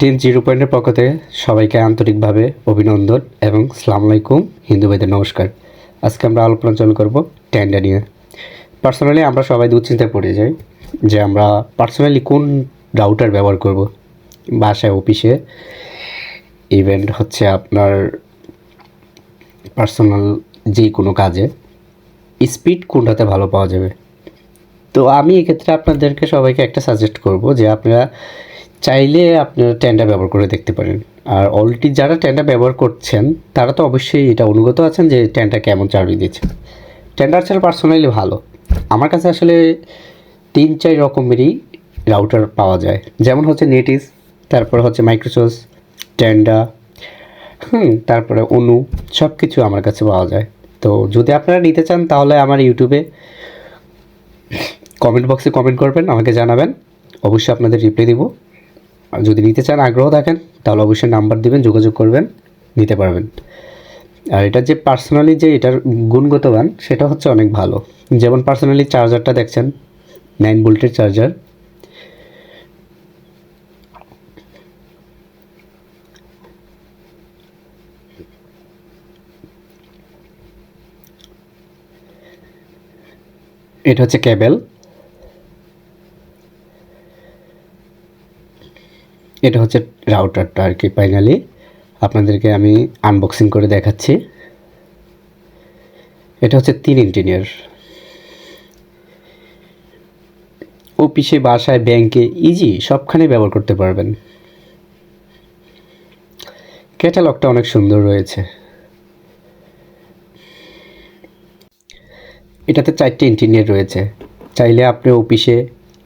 Team zero পয়েন্টের পক্ষ থেকে সবাইকে আন্তরিকভাবে অভিনন্দন এবং সালাম আলাইকুম। হিন্দু ভাইদের নমস্কার। আজকে আমরা আলোচনা চালু করব ট্যান্ডা নিয়ে। পার্সোনালি আমরা সবাই দুশ্চিন্তায় পড়ে যাই যে আমরা পার্সোনালি কোন রাউটার ব্যবহার করব। বাসায় অফিসে ইভেন্ট হচ্ছে আপনার পার্সোনাল যে কোনো কাজে। স্পিড কোনটাতে ভালো পাওয়া যাবে? তো আমি এক্ষেত্রে আপনাদেরকে সবাইকে একটা সাজেস্ট করব যে আপনারা চাইলে আপনারা টেন্ডার ব্যবহার করে দেখতে পারেন। আর অলরেডি যারা টেন্ডার ব্যবহার করছেন, তারা তো অবশ্যই এটা অনুগত আছেন যে টেন্ডার কেমন চার্জ দিচ্ছে। টেন্ডার ছাড়া পার্সোনালি ভালো। আমার কাছে আসলে তিন, চার রকমেরই রাউটার পাওয়া যায়। যেমন হচ্ছে নেটিস তারপরে হচ্ছে মাইক্রোসস টেন্ডা হুম, তারপরে অনু সব কিছু আমার কাছে পাওয়া যায়। তো যদি আপনারা নিতে চান, তাহলে আমার ইউটিউবে কমেন্ট বক্সে কমেন্ট করবেন, আমাকে জানাবেন। অবশ্যই আপনাদের রিপ্লাই দিব। যদি নিতে চান আগ্রহ থাকেন তাহলে অবশ্যই নাম্বার দিবেন, যোগাযোগ করবেন, নিতে পারবেন। আর এটা যে পার্সোনালি যে এটার গুণগত মান, সেটা হচ্ছে অনেক ভালো। যেমন পার্সোনালি চার্জারটা দেখছেন নাইন ভোল্টের চার্জার এটা হচ্ছে কেবেল এটা হচ্ছে রাউটারটা আর কি ফাইনালি আপনাদেরকে আমি আনবক্সিং করে দেখাচ্ছি। এটা হচ্ছে তিন ইঞ্জিনিয়ার অফিসে, বাসায় ব্যাংকে ইজি সবখানে ব্যবহার করতে পারবেন। ক্যাটালগটা অনেক সুন্দর রয়েছে। এটাতে চারটে ইঞ্জিনিয়ার রয়েছে। চাইলে আপনি অফিসে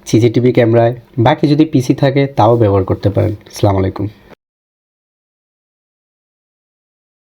সিসিটিভি ক্যামেরায়। বাকি যদি পিসি থাকে তাও ব্যবহার করতে পারেন। আসসালামু আলাইকুম।